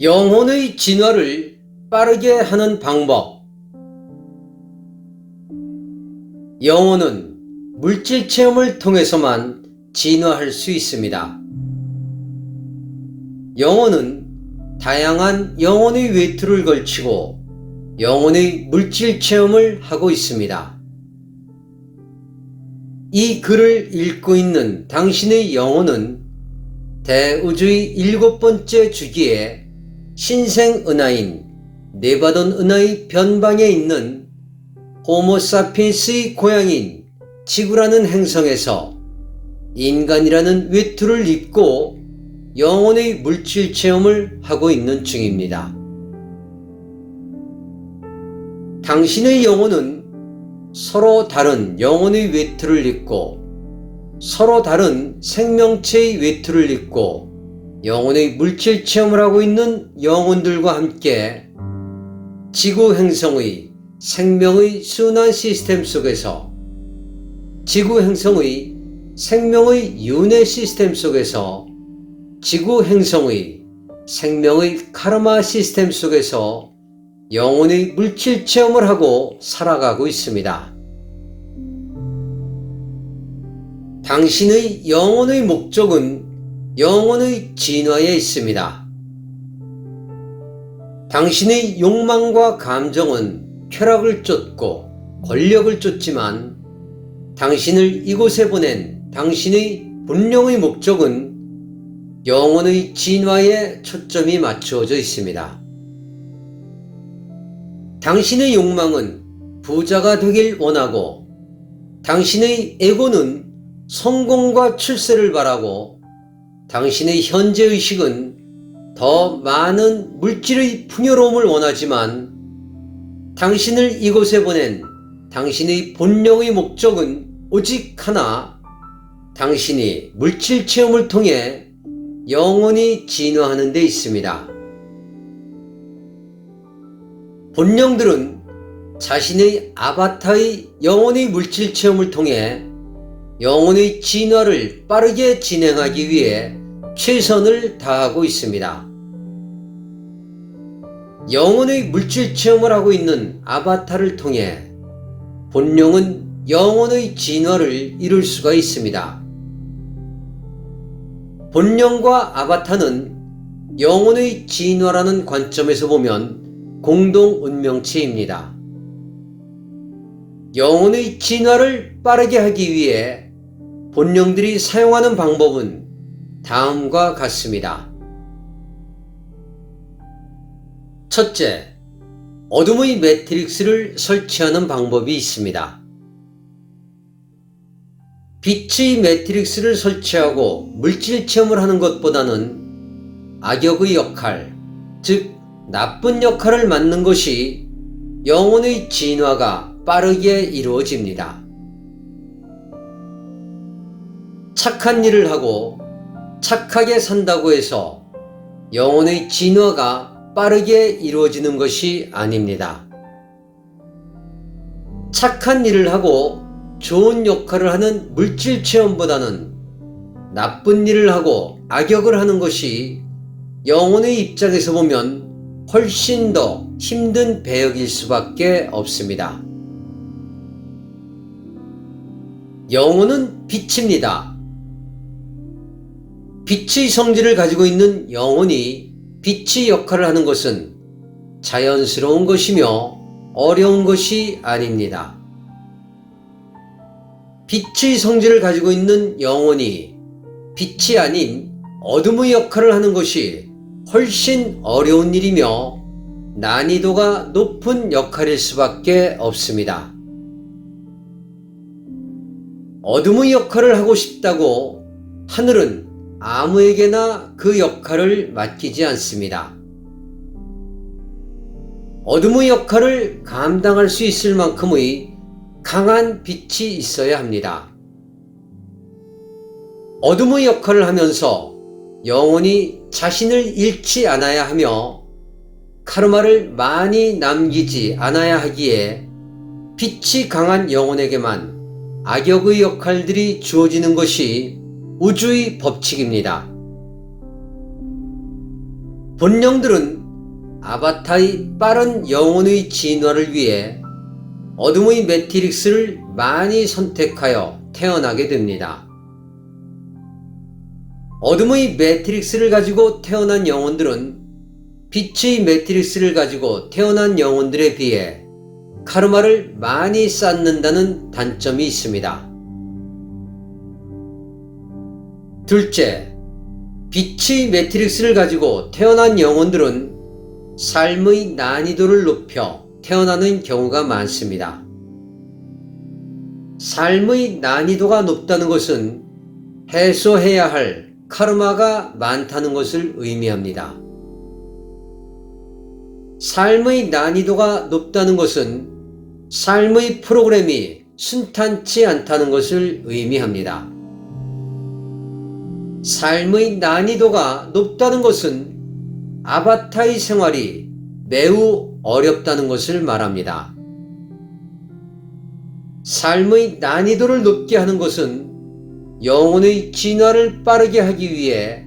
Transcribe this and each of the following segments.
영혼의 진화를 빠르게 하는 방법. 영혼은 물질 체험을 통해서만 진화할 수 있습니다. 영혼은 다양한 영혼의 외투를 걸치고 영혼의 물질 체험을 하고 있습니다. 이 글을 읽고 있는 당신의 영혼은 대우주의 일곱 번째 주기에 신생 은하인 네바돈 은하의 변방에 있는 호모사피엔스의 고향인 지구라는 행성에서 인간이라는 외투를 입고 영혼의 물질 체험을 하고 있는 중입니다. 당신의 영혼은 서로 다른 영혼의 외투를 입고 서로 다른 생명체의 외투를 입고 영혼의 물질 체험을 하고 있는 영혼들과 함께 지구 행성의 생명의 순환 시스템 속에서 지구 행성의 생명의 윤회 시스템 속에서 지구 행성의 생명의 카르마 시스템 속에서 영혼의 물질 체험을 하고 살아가고 있습니다. 당신의 영혼의 목적은 영혼의 진화에 있습니다. 당신의 욕망과 감정은 쾌락을 쫓고 권력을 쫓지만 당신을 이곳에 보낸 당신의 본령의 목적은 영혼의 진화에 초점이 맞추어져 있습니다. 당신의 욕망은 부자가 되길 원하고 당신의 에고는 성공과 출세를 바라고 당신의 현재 의식은 더 많은 물질의 풍요로움을 원하지만 당신을 이곳에 보낸 당신의 본령의 목적은 오직 하나 당신이 물질 체험을 통해 영원히 진화하는 데 있습니다. 본령들은 자신의 아바타의 영혼의 물질 체험을 통해 영혼의 진화를 빠르게 진행하기 위해 최선을 다하고 있습니다. 영혼의 물질 체험을 하고 있는 아바타를 통해 본령은 영혼의 진화를 이룰 수가 있습니다. 본령과 아바타는 영혼의 진화라는 관점에서 보면 공동 운명체입니다. 영혼의 진화를 빠르게 하기 위해 본령들이 사용하는 방법은 다음과 같습니다. 첫째, 어둠의 매트릭스를 설치하는 방법이 있습니다. 빛의 매트릭스를 설치하고 물질 체험을 하는 것보다는 악역의 역할, 즉 나쁜 역할을 맡는 것이 영혼의 진화가 빠르게 이루어집니다. 착한 일을 하고 착하게 산다고 해서 영혼의 진화가 빠르게 이루어지는 것이 아닙니다. 착한 일을 하고 좋은 역할을 하는 물질 체험보다는 나쁜 일을 하고 악역을 하는 것이 영혼의 입장에서 보면 훨씬 더 힘든 배역일 수밖에 없습니다. 영혼은 빛입니다. 빛의 성질을 가지고 있는 영혼이 빛의 역할을 하는 것은 자연스러운 것이며 어려운 것이 아닙니다. 빛의 성질을 가지고 있는 영혼이 빛이 아닌 어둠의 역할을 하는 것이 훨씬 어려운 일이며 난이도가 높은 역할일 수밖에 없습니다. 어둠의 역할을 하고 싶다고 하늘은 아무에게나 그 역할을 맡기지 않습니다. 어둠의 역할을 감당할 수 있을 만큼의 강한 빛이 있어야 합니다. 어둠의 역할을 하면서 영혼이 자신을 잃지 않아야 하며 카르마를 많이 남기지 않아야 하기에 빛이 강한 영혼에게만 악역의 역할들이 주어지는 것이 우주의 법칙입니다. 본령들은 아바타의 빠른 영혼의 진화를 위해 어둠의 매트릭스를 많이 선택하여 태어나게 됩니다. 어둠의 매트릭스를 가지고 태어난 영혼들은 빛의 매트릭스를 가지고 태어난 영혼들에 비해 카르마를 많이 쌓는다는 단점이 있습니다. 둘째, 빛의 매트릭스를 가지고 태어난 영혼들은 삶의 난이도를 높여 태어나는 경우가 많습니다. 삶의 난이도가 높다는 것은 해소해야 할 카르마가 많다는 것을 의미합니다. 삶의 난이도가 높다는 것은 삶의 프로그램이 순탄치 않다는 것을 의미합니다. 삶의 난이도가 높다는 것은 아바타의 생활이 매우 어렵다는 것을 말합니다. 삶의 난이도를 높게 하는 것은 영혼의 진화를 빠르게 하기 위해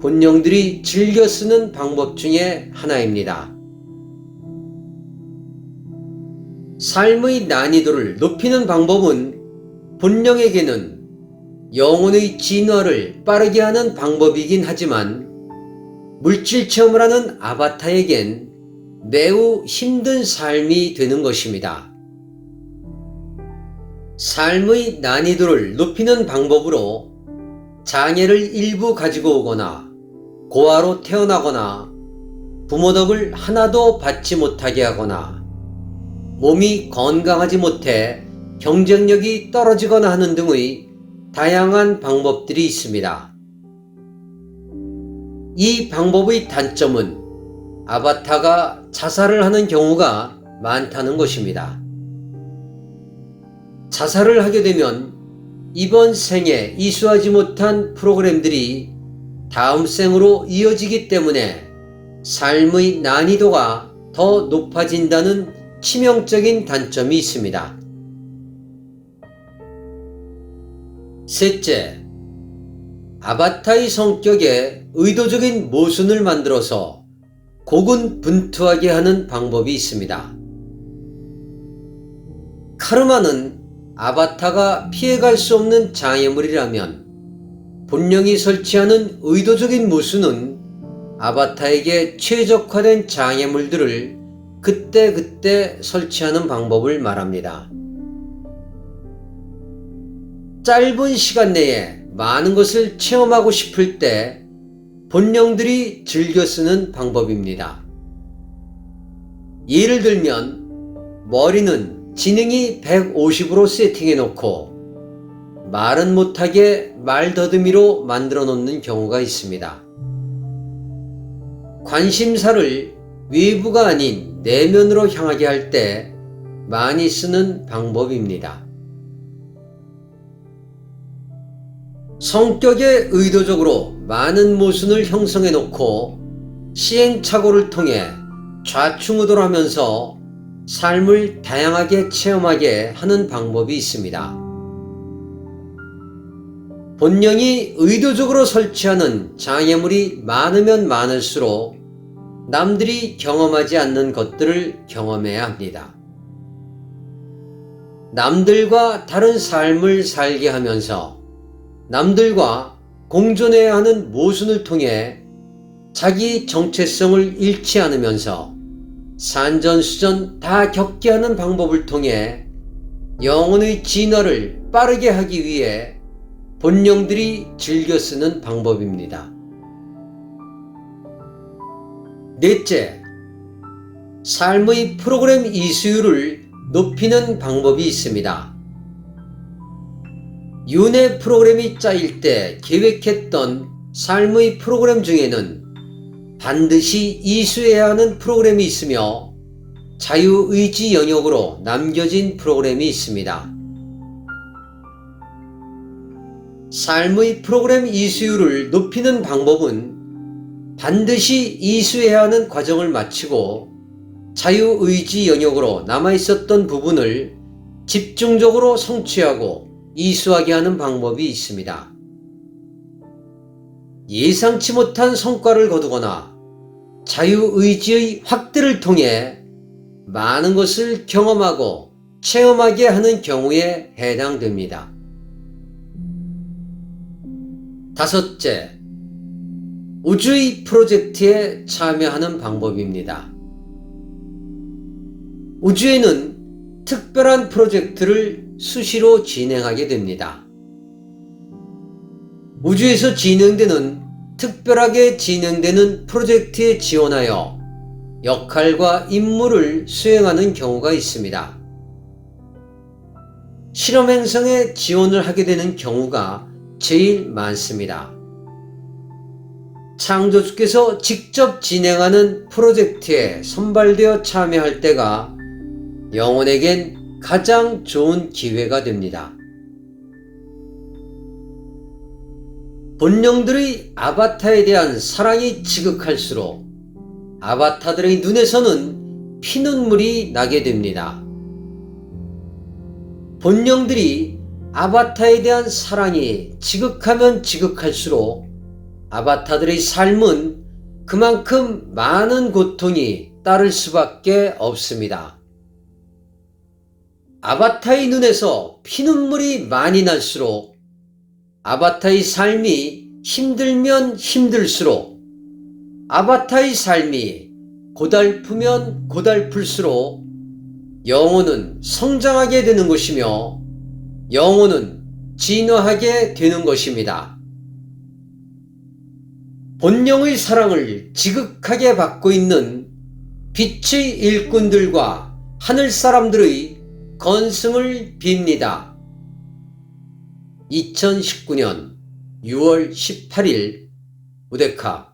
본령들이 즐겨 쓰는 방법 중에 하나입니다. 삶의 난이도를 높이는 방법은 본령에게는 영혼의 진화를 빠르게 하는 방법이긴 하지만 물질 체험을 하는 아바타에겐 매우 힘든 삶이 되는 것입니다. 삶의 난이도를 높이는 방법으로 장애를 일부 가지고 오거나 고아로 태어나거나 부모 덕을 하나도 받지 못하게 하거나 몸이 건강하지 못해 경쟁력이 떨어지거나 하는 등의 다양한 방법들이 있습니다. 이 방법의 단점은 아바타가 자살을 하는 경우가 많다는 것입니다. 자살을 하게 되면 이번 생에 이수하지 못한 프로그램들이 다음 생으로 이어지기 때문에 삶의 난이도가 더 높아진다는 치명적인 단점이 있습니다. 셋째, 아바타의 성격에 의도적인 모순을 만들어서 고군분투하게 하는 방법이 있습니다. 카르마는 아바타가 피해갈 수 없는 장애물이라면 본령이 설치하는 의도적인 모순은 아바타에게 최적화된 장애물들을 그때그때 설치하는 방법을 말합니다. 짧은 시간 내에 많은 것을 체험하고 싶을 때 본령들이 즐겨 쓰는 방법입니다. 예를 들면 머리는 지능이 150으로 세팅해 놓고 말은 못하게 말 더듬이로 만들어 놓는 경우가 있습니다. 관심사를 외부가 아닌 내면으로 향하게 할 때 많이 쓰는 방법입니다. 성격에 의도적으로 많은 모순을 형성해 놓고 시행착오를 통해 좌충우돌 하면서 삶을 다양하게 체험하게 하는 방법이 있습니다. 본령이 의도적으로 설치하는 장애물이 많으면 많을수록 남들이 경험하지 않는 것들을 경험해야 합니다. 남들과 다른 삶을 살게 하면서 남들과 공존해야 하는 모순을 통해 자기 정체성을 잃지 않으면서 산전수전 다 겪게 하는 방법을 통해 영혼의 진화를 빠르게 하기 위해 본령들이 즐겨 쓰는 방법입니다. 넷째, 삶의 프로그램 이수율을 높이는 방법이 있습니다. 윤회 프로그램이 짜일 때 계획했던 삶의 프로그램 중에는 반드시 이수해야 하는 프로그램이 있으며 자유의지 영역으로 남겨진 프로그램이 있습니다. 삶의 프로그램 이수율을 높이는 방법은 반드시 이수해야 하는 과정을 마치고 자유의지 영역으로 남아 있었던 부분을 집중적으로 성취하고 이수하게 하는 방법이 있습니다. 예상치 못한 성과를 거두거나 자유의지의 확대를 통해 많은 것을 경험하고 체험하게 하는 경우에 해당됩니다. 다섯째, 우주의 프로젝트에 참여하는 방법입니다. 우주에는 특별한 프로젝트를 수시로 진행하게 됩니다. 우주에서 진행되는 특별하게 진행되는 프로젝트에 지원하여 역할과 임무를 수행하는 경우가 있습니다. 실험 행성에 지원을 하게 되는 경우가 제일 많습니다. 창조주께서 직접 진행하는 프로젝트에 선발되어 참여할 때가 영혼에겐 가장 좋은 기회가 됩니다. 본령들의 아바타에 대한 사랑이 지극할수록 아바타들의 눈에서는 피눈물이 나게 됩니다. 본령들이 아바타에 대한 사랑이 지극하면 지극할수록 아바타들의 삶은 그만큼 많은 고통이 따를 수밖에 없습니다. 아바타의 눈에서 피눈물이 많이 날수록 아바타의 삶이 힘들면 힘들수록 아바타의 삶이 고달프면 고달플수록 영혼은 성장하게 되는 것이며 영혼은 진화하게 되는 것입니다. 본령의 사랑을 지극하게 받고 있는 빛의 일꾼들과 하늘 사람들의 건승을 빕니다. 2019년 6월 18일 우데카